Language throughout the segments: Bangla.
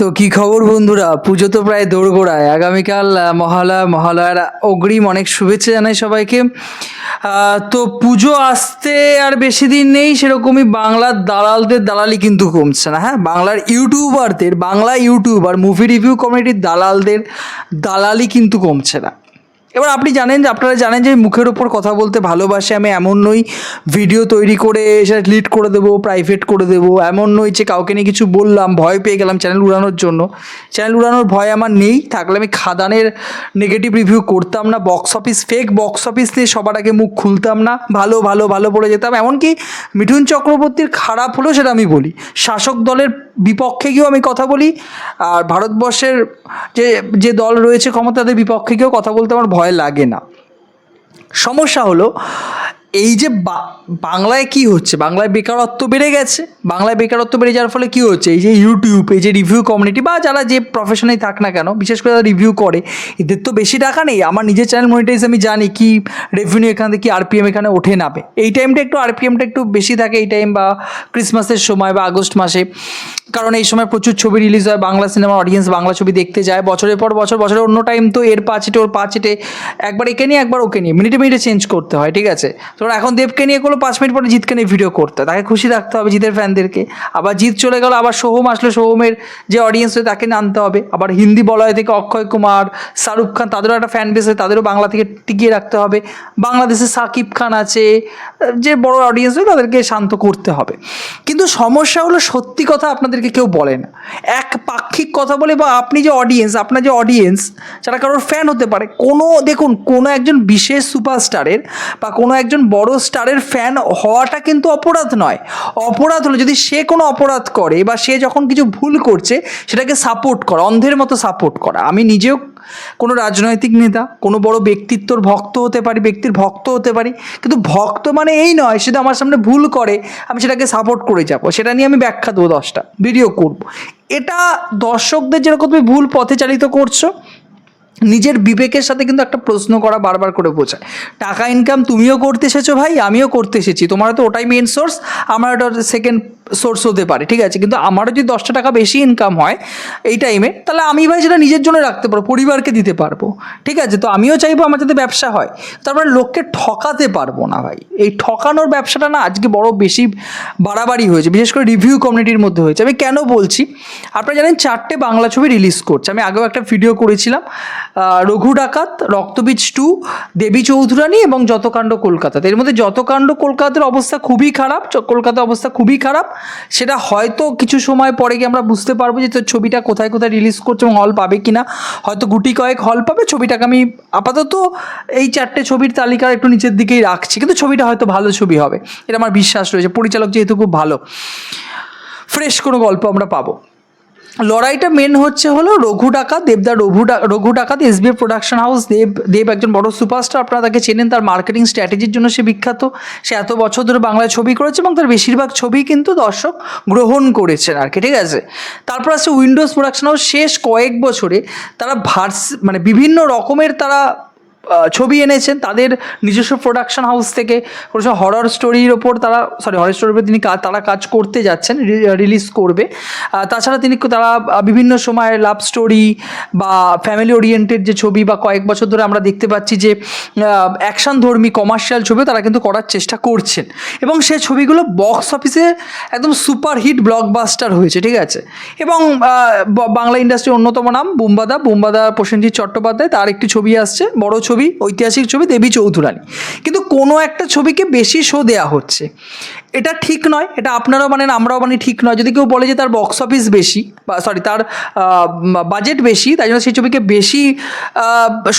তো কি খবর বন্ধুরা? পুজো তো প্রায় দোরগোড়ায়। আগামীকাল মহালয়া, মহালয়ার অগ্রিম অনেক শুভেচ্ছা জানাই সবাইকে। তো পুজো আসতে আর বেশি দিন নেই, সেরকমই বাংলার দালালদের দালালি কিন্তু কমছে না হ্যাঁ? বাংলার ইউটিউবারদের, বাংলা ইউটিউবার মুভি রিভিউ কমিটির দালালদের দালালি কিন্তু কমছে না। এবার আপনি জানেন যে আপনারা জানেন যে মুখের ওপর কথা বলতে ভালোবাসে, আমি এমন নই ভিডিও তৈরি করে সেটা লিড করে দেবো প্রাইভেট করে দেবো, এমন নই যে কাউকে নিয়ে কিছু বললাম, ভয় পেয়ে গেলাম চ্যানেল উড়ানোর জন্য। চ্যানেল উড়ানোর ভয় আমার নেই, থাকলে আমি খাদানের নেগেটিভ রিভিউ করতাম না box office fake box office নিয়ে সবার আগে মুখ খুলতাম না, ভালো ভালো ভালো বলে যেতাম। এমনকি মিঠুন চক্রবর্তীর খারাপ হলেও সেটা আমি বলি। শাসক দলের বিপক্ষে গিয়েও আমি কথা বলি, আর ভারতবর্ষের যে যে দল রয়েছে ক্ষমতা তাদের বিপক্ষে গিয়েও কথা বলতে আমার ভয় লাগে না। সমস্যা হলো এই যে বাংলায় কি হচ্ছে? বাংলায় বেকারত্ব বেড়ে গেছে। বাংলায় বেকারত্ব বেড়ে যাওয়ার ফলে কি হচ্ছে? এই যে ইউটিউব এই যে রিভিউ কমিউনিটি বা যারা যে প্রফেশনেই থাক না কেন, বিশেষ করে রিভিউ করে, এদের তো বেশি টাকা নেই। আমার নিজের চ্যানেল মনিটাইজ আমি জানি কি রেভিনিউ এখান থেকে কি আরপিএম এখানে ওঠে নামে। এই টাইমটা একটু আরপিএমটা একটু বেশি থাকে এই টাইম বা ক্রিসমাসের সময় বা আগস্ট মাসে। কারণ এই সময় প্রচুর ছবি রিলিজ হয়, বাংলা সিনেমা অডিয়েন্স বাংলা ছবি দেখতে যায়। বছরের পর বছর, বছরের অন্য টাইম তো এর পাঁচেটে ওর পাঁচেটে একবার একে নিয়ে, একবার ওকে নিয়ে। মিনিটে মিনিটে চেঞ্জ করতে হয়, ঠিক আছে? তোমরা এখন দেবকে নিয়ে করল পাঁচ মিনিট পরে জিতকে নিয়ে ভিডিও করতে। তাকে খুশি রাখতে হবে জিতের ফ্যানদেরকে। আবার জিত চলে গেল, আবার সোহম আসলে, সোহমের যে অডিয়েন্স হয়ে তাকে আনতে হবে। আবার হিন্দি বলয় থেকে অক্ষয় কুমার, শাহরুখ খান, তাদেরও একটা ফ্যান বেস তাদেরও বাংলা থেকে টিকিয়ে রাখতে হবে। বাংলাদেশে সাকিব খান আছে, যে বড় অডিয়েন্স হয় তাদেরকে শান্ত করতে হবে। কিন্তু সমস্যা হলো, সত্যি কথা আপনাদেরকে কেউ বলে না। এক পাক্ষিক কথা বলে বা আপনি যে অডিয়েন্স আপনার যে অডিয়েন্স যারা কারোর ফ্যান হতে পারে, কোনো, দেখুন, কোনো একজন বিশেষ সুপারস্টারের বা কোনো একজন বড় স্টারের ফ্যান হওয়াটা কিন্তু অপরাধ নয়। অপরাধ হলো যদি সে কোনো অপরাধ করে বা সে যখন কিছু ভুল করছে, সেটাকে সাপোর্ট করা, অন্ধের মতো সাপোর্ট করা। আমি নিজেও কোনো রাজনৈতিক নেতা, কোনো বড় ব্যক্তিত্বর ভক্ত হতে পারি, ব্যক্তির ভক্ত হতে পারি, কিন্তু ভক্ত মানে এই নয় সেটা আমার সামনে ভুল করে, আমি সেটাকে সাপোর্ট করে যাব। সেটা নিয়ে আমি ব্যাখ্যা দেবো দশটা ভিডিও করব। এটা দর্শকদের যেরকম তুমি ভুল পথে চালিত করছ নিজের বিবেকের সাথে কিন্তু একটা প্রশ্ন করা বারবার করে বোঝায়। টাকা ইনকাম তুমিও করতে এসেছ ভাই, আমিও করতে এসেছি। তোমার তো ওটাই মেন সোর্স আমার ওটা সেকেন্ড সোর্স হতে পারে, ঠিক আছে? কিন্তু আমারও যদি দশটা টাকা বেশি ইনকাম হয় এই টাইমে তাহলে আমি ভাই সেটা নিজের জন্য রাখতে পারব, পরিবারকে দিতে পারব, ঠিক আছে? তো আমিও চাইব আমার যাতে ব্যবসা হয়, তারপরে লোককে ঠকাতে পারব না ভাই। এই ঠকানোর ব্যবসাটা না আজকে বড় বেশি বাড়াবাড়ি হয়েছে, বিশেষ করে রিভিউ কমিউনিটির মধ্যে হয়েছে। আমি কেন বলছি? আপনারা জানেন চারটে বাংলা ছবি রিলিজ করছে। আমি আগেও একটা ভিডিও করেছিলাম রঘু ডাকাত, রক্তবীজ টু, দেবী চৌধুরানী এবং যতকাণ্ড কলকাতাতে এর মধ্যে যতকাণ্ড কলকাতার অবস্থা খুবই খারাপ কলকাতার অবস্থা খুবই খারাপ, সেটা হয়তো কিছু সময় পরে গিয়ে আমরা বুঝতে পারব যে তোর ছবিটা কোথায় কোথায় রিলিজ করছে এবং হল পাবে কিনা। হয়তো গুটি কয়েক হল পাবে, ছবিটাকে আমি আপাতত এই চারটে ছবির তালিকার একটু নিচের দিকেই রাখছি, কিন্তু ছবিটা হয়তো ভালো ছবি হবে। এটা আমার বিশ্বাস রয়েছে। পরিচালক যেহেতু খুব ভালো, ফ্রেশ কোনো গল্প আমরা পাবো। লড়াইটা মেন হচ্ছে হলো রঘু ডাকাত, দেবদা Raghu Raghu Dakat SBF production house Dev Dev একজন বড় সুপারস্টার আপনারা তাকে চেনেন, তার মার্কেটিং স্ট্র্যাটেজির জন্য সে বিখ্যাত। সে এত বছর ধরে বাংলায় ছবি করেছে এবং তার বেশিরভাগ ছবি কিন্তু দর্শক গ্রহণ করেছেন আর কি, ঠিক আছে? তারপর আছে উইন্ডোজ প্রোডাকশন হাউস শেষ কয়েক বছরে তারা ভার্স মানে বিভিন্ন রকমের তারা ছবি এনেছেন, তাদের নিজস্ব প্রোডাকশন হাউস থেকে। কোনো হরর স্টোরির ওপর তারা সরি হরর স্টোরির উপর তিনি তারা কাজ করতে যাচ্ছেন রিলিজ করবে। তাছাড়া তিনি তারা বিভিন্ন সময় লাভ স্টোরি বা ফ্যামিলি ওরিয়েন্টেড যে ছবি বা কয়েক বছর ধরে আমরা দেখতে পাচ্ছি যে অ্যাকশন ধর্মী কমার্শিয়াল ছবিও তারা কিন্তু করার চেষ্টা করছেন। এবং সে ছবিগুলো বক্স অফিসে একদম সুপার হিট ব্লকবাস্টার হয়েছে, ঠিক আছে? এবং বাংলা ইন্ডাস্ট্রির অন্যতম নাম বুম্বাদা। বুম্বাদা প্রসেনজিৎ চট্টোপাধ্যায়, তার একটি ছবি আসছে, বড় ছবি, ঐতিহাসিক ছবি দেবী চৌধুরানী। কিন্তু কোনো একটা ছবিকে বেশি শো দেওয়া হচ্ছে। এটা ঠিক নয়, এটা আপনারাও মানেন, আমরাও মানে ঠিক নয়। যদি কেউ বলে যে তার বক্স অফিস বেশি, বা সরি তার বাজেট বেশি, তাই জন্য সেই ছবিকে বেশি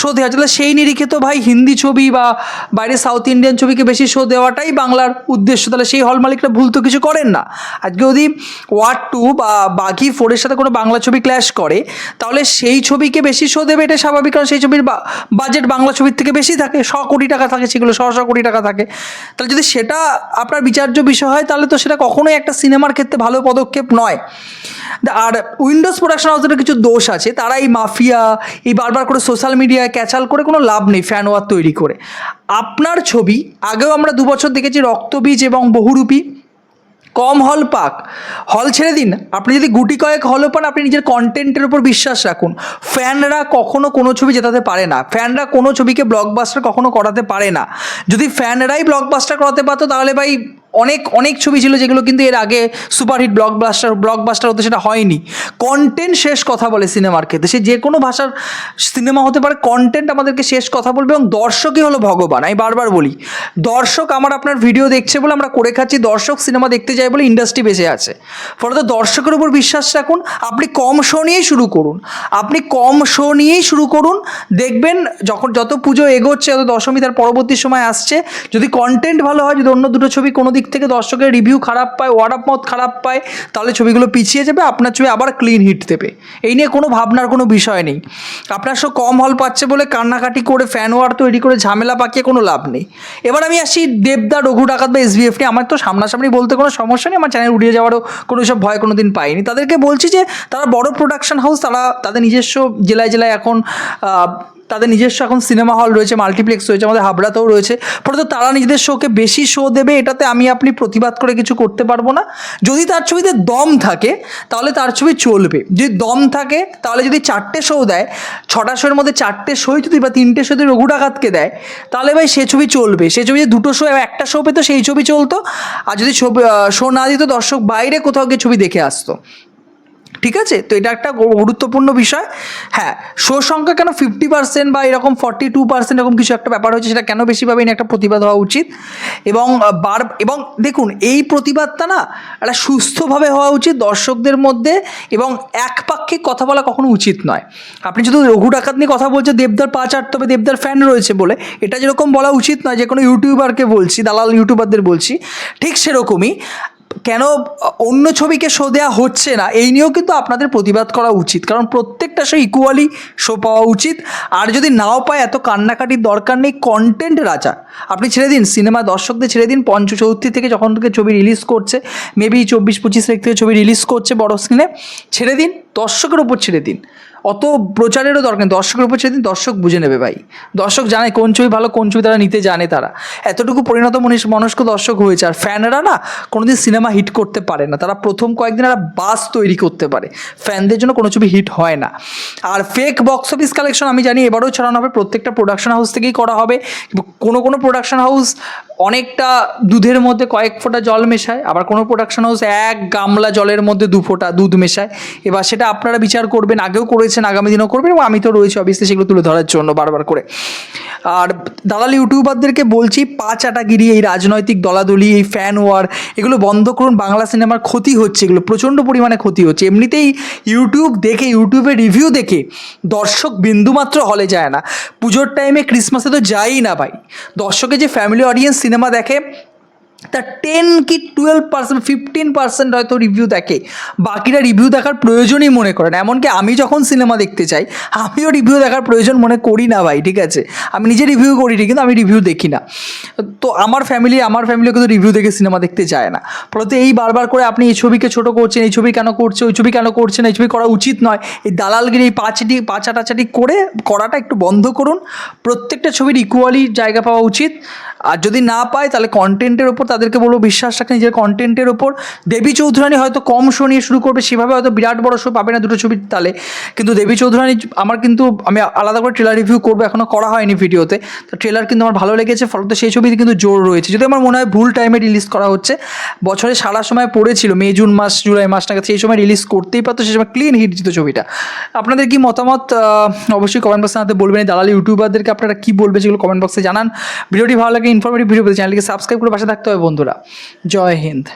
শো দেওয়া হচ্ছে। সেই নিরিখে তো ভাই হিন্দি ছবি বা বাইরে সাউথ ইন্ডিয়ান ছবিকে বেশি শো দেওয়াটাই বাংলার উদ্দেশ্য। তাহলে সেই হল মালিকরা ভুল তো কিছু করেন না। আজকে যদি ওয়ার্ড টু বা বাকি ফোরের সাথে কোনো বাংলা ছবি ক্ল্যাশ করে, তাহলে সেই ছবিকে বেশি শো দেবে এটা স্বাভাবিক। কারণ সেই ছবির বাজেট বাংলা ছবির থেকে বেশি থাকে, শ কোটি টাকা থাকে সেগুলো, শ শ কোটি টাকা থাকে। তাহলে যদি সেটা আপনার বিচার্য বিষয় হয়, তাহলে তো সেটা কখনোই একটা সিনেমার ক্ষেত্রে ভালো পদক্ষেপ নয়। আর উইন্ডোজ প্রোডাকশন হাউসের কিছু দোষ আছে, তারা এই মাফিয়া, এই বারবার করে সোশ্যাল মিডিয়ায় ক্যাচাল করে কোনো লাভ নেই ফ্যান ওয়ার তৈরি করে। আপনার ছবি, আগেও আমরা দু বছর দেখেছি রক্তবীজ এবং বহুরূপী। কম হল পাক। হল ছেড়ে দিন। আপনি যদি গুটি কয়েক হলও পান, আপনি নিজের কন্টেন্টের উপর বিশ্বাস রাখুন। ফ্যানরা কখনো কোনো ছবি জেতাতে পারে না। ফ্যানরা কোনো ছবিকে ব্লকবাস্টার কখনো করাতে পারে না। যদি ফ্যানরাই ব্লকবাস্টার করাতে পারতো, তাহলে ভাই অনেক অনেক ছবি ছিল যেগুলো কিন্তু এর আগে সুপারহিট ব্লকবাস্টার ব্লকবাস্টার হতে সেটা হয়নি। কন্টেন্ট শেষ কথা বলে সিনেমার ক্ষেত্রে। সে যে কোনো ভাষার সিনেমা হতে পারে কন্টেন্ট আমাদেরকে শেষ কথা বলবে এবং দর্শকই হলো ভগবান। আমি বারবার বলি, দর্শক আমার আপনার ভিডিও দেখছে বলে আমরা করে খাচ্ছি, দর্শক সিনেমা দেখতে যায় বলে ইন্ডাস্ট্রি বেঁচে আছে। ফলত দর্শকের উপর বিশ্বাস রাখুন, আপনি কম শো নিয়েই শুরু করুন। আপনি কম শো নিয়েই শুরু করুন, দেখবেন যখন যত পুজো এগোচ্ছে, যত দশমী তার পরবর্তী সময় আসছে, যদি কন্টেন্ট ভালো হয়, যদি অন্য দুটো ছবি কোনো দিক থেকে দর্শকের রিভিউ খারাপ পায় ওয়ার্ড অফ মাউথ খারাপ পায়, তাহলে ছবিগুলো পিছিয়ে যাবে, আপনার ছবি আবার ক্লিন হিট দেবে। এই নিয়ে কোনো ভাবনার কোনো বিষয় নেই। আপনার শো কম হল পাচ্ছে বলে কান্নাকাটি করে ফ্যান ওয়ার তৈরি করে, ঝামেলা পাকিয়ে কোনো লাভ নেই। এবার আমি আসি দেবদা, রঘু ডাকাত বা এসবিএফ নিয়ে। আমার তো সামনাসামনি বলতে কোনো সমস্যা নেই, আমার চ্যানেল উড়িয়ে যাওয়ারও কোনো সব ভয় কোনো দিন পাইনি। তাদেরকে বলছি যে, তারা বড় প্রোডাকশন হাউস তারা তাদের নিজস্ব জেলায় জেলায় এখন তাদের নিজস্ব এখন সিনেমা হল রয়েছে মাল্টিপ্লেক্স রয়েছে, আমাদের হাবড়াতেও রয়েছে। ফলে তারা নিজেদের শোকে বেশি শো দেবে, এটাতে আমি আপনি প্রতিবাদ করে কিছু করতে পারব না। যদি তার ছবিতে দম থাকে, তাহলে তার ছবি চলবে। যদি দম থাকে, তাহলে যদি চারটে শো দেয়, ছটা শোয়ের মধ্যে চারটে শোই যদি বা তিনটে শো রঘু ডাকাতকে দেয়, তাহলে ভাই সে ছবি চলবে। সে ছবি দুটো শো একটা শো পেতো, সেই ছবি চলতো। আর যদি শো না দিত, দর্শক বাইরে কোথাও গিয়ে ছবি দেখে আসতো। ঠিক আছে? তো এটা একটা গুরুত্বপূর্ণ বিষয়। হ্যাঁ শো সংখ্যা কেন ফিফটি পার্সেন্ট বা এরকম ফর্টি টু পার্সেন্ট এরকম কিছু একটা ব্যাপার হচ্ছে সেটা কেন বেশি পাবে একটা প্রতিবাদ হওয়া উচিত? এবং বার, এবং দেখুন, এই প্রতিবাদটা না একটা সুস্থভাবে হওয়া উচিত দর্শকদের মধ্যে এবং একপাক্ষিক কথা বলা কখনো উচিত নয়। আপনি যদি রঘু ডাকাত নিয়ে কথা বলছে দেবদার পা চাটতে দেবদার ফ্যান রয়েছে বলে, এটা যেরকম বলা উচিত নয়, যে কোনো ইউটিউবারকে বলছি, দালাল ইউটিউবারদের বলছি, ঠিক সেরকমই। কেন অন্য ছবিকে শো দেওয়া হচ্ছে না? এই নিয়েও কিন্তু আপনাদের প্রতিবাদ করা উচিত। কারণ প্রত্যেকটা শো ইকুয়ালি শো পাওয়া উচিত। আর যদি নাও পায়, এত কান্নাকাটির দরকার নেই। কন্টেন্ট রাজা আপনি ছেড়ে দিন সিনেমা দর্শকদের ছেড়ে দিন। পঞ্চ চৌত্রিশ থেকে যখন থেকে ছবি রিলিজ করছে মেবি চব্বিশ পঁচিশ তারিখ থেকে ছবি রিলিজ করছে বড় স্ক্রিনে ছেড়ে দিন, দর্শকের ওপর ছেড়ে দিন। অত প্রচারেরও দরকার দর্শকের উপর সেদিন দর্শক বুঝে নেবে ভাই। দর্শক জানে কোন ছবি ভালো, কোন ছবি তারা নিতে জানে তারা। এতটুকু পরিণত মনীষ মনস্ক দর্শক হয়েছে। আর ফ্যানরা না কোনোদিন সিনেমা হিট করতে পারে না। তারা প্রথম কয়েকদিন একটা বাস তৈরি করতে পারে। ফ্যানদের জন্য কোনো ছবি হিট হয় না। আর ফেক বক্স অফিস কালেকশন আমি জানি এবারেও ছড়ানো হবে। প্রত্যেকটা প্রোডাকশন হাউস থেকেই করা হবে। কোনো কোনো প্রোডাকশন হাউস অনেকটা দুধের মধ্যে কয়েক ফোঁটা জল মেশায়, আবার কোনো প্রোডাকশন হাউস এক গামলা জলের মধ্যে দু ফোঁটা দুধ মেশায়। এবার সেটা আপনারা বিচার করবেন, আগেও করেছেন, আগামী দিনও করবেন, এবং আমি তো রয়েছি অবশ্যই সেগুলো তুলে ধরার জন্য বারবার করে। আর দালাল ইউটিউবারদেরকে বলছি, পা চাটাগিরি, এই রাজনৈতিক দলাদলি, এই ফ্যান ওয়ার এগুলো বন্ধ করুন, বাংলা সিনেমার ক্ষতি হচ্ছে এগুলো, প্রচণ্ড পরিমাণে ক্ষতি হচ্ছে। এমনিতেই ইউটিউব দেখে ইউটিউবে রিভিউ দেখে দর্শক বিন্দুমাত্র হলে যায় না। পুজোর টাইমে ক্রিসমাসে তো যায়ই না ভাই। দর্শকের যে ফ্যামিলি অডিয়েন্স সিনেমা দেখে তার টেন কি টুয়েলভ পার্সেন্ট ফিফটিন পার্সেন্ট হয়তো রিভিউ দেখে। বাকিরা রিভিউ দেখার প্রয়োজনই মনে করে না। এমনকি আমি যখন সিনেমা দেখতে চাই আমিও রিভিউ দেখার প্রয়োজন মনে করি না ভাই, ঠিক আছে? আমি নিজে রিভিউ করি কিন্তু আমি রিভিউ দেখি না। তো আমার ফ্যামিলি আমার ফ্যামিলিও কিন্তু রিভিউ দেখে সিনেমা দেখতে যায় না। ফলত এই বারবার করে আপনি এই ছবিকে ছোট করছেন, এই ছবি কেন করছে, ওই ছবি কেন করছেন এই ছবি করা উচিত নয়, এই দালালগিরি এই পাঁচটি, পাচাটাচাটি করে করাটা একটু বন্ধ করুন। প্রত্যেকটা ছবির ইকুয়ালি জায়গা পাওয়া উচিত। আর যদি না পায়, তাহলে কন্টেন্টের ওপর তাদেরকে বলব, বিশ্বাস রাখে নিজের কন্টেন্টের ওপর দেবী চৌধুরানী হয়তো কম শো নিয়ে শুরু করবে, সেভাবে হয়তো বিরাট বড় শো পাবে না দুটো ছবির তালে। কিন্তু দেবী চৌধুরানী, আমার কিন্তু, আমি আলাদা করে ট্রেলার রিভিউ করব এখনও করা হয়নি ভিডিওতে তো ট্রেলার কিন্তু আমার ভালো লেগেছে, ফলত সেই ছবিতে কিন্তু জোর রয়েছে। যদি আমার মনে হয় ভুল টাইমে রিলিজ করা হচ্ছে, বছরে সারা সময় পড়েছিল, মে, জুন মাস, জুলাই মাস, নাগাদ সেই সময় রিলিজ করতেই পারতো, সেই সময় ক্লিন হিট দিত ছবিটা। আপনাদের কি মতামত? অবশ্যই কমেন্ট বক্সে আমাদের বলবেন। দালালি ইউটিউবারদেরকে আপনারা কী বলবে যেগুলো কমেন্ট বক্সে জানান। ভিডিওটি ভালো লাগে ইনফরমেটিভ ভিডিও পেতে চ্যানেলকে সাবস্ক্রাইব করে পাশে থাকতে হবে বন্ধুরা। জয় হিন্দ।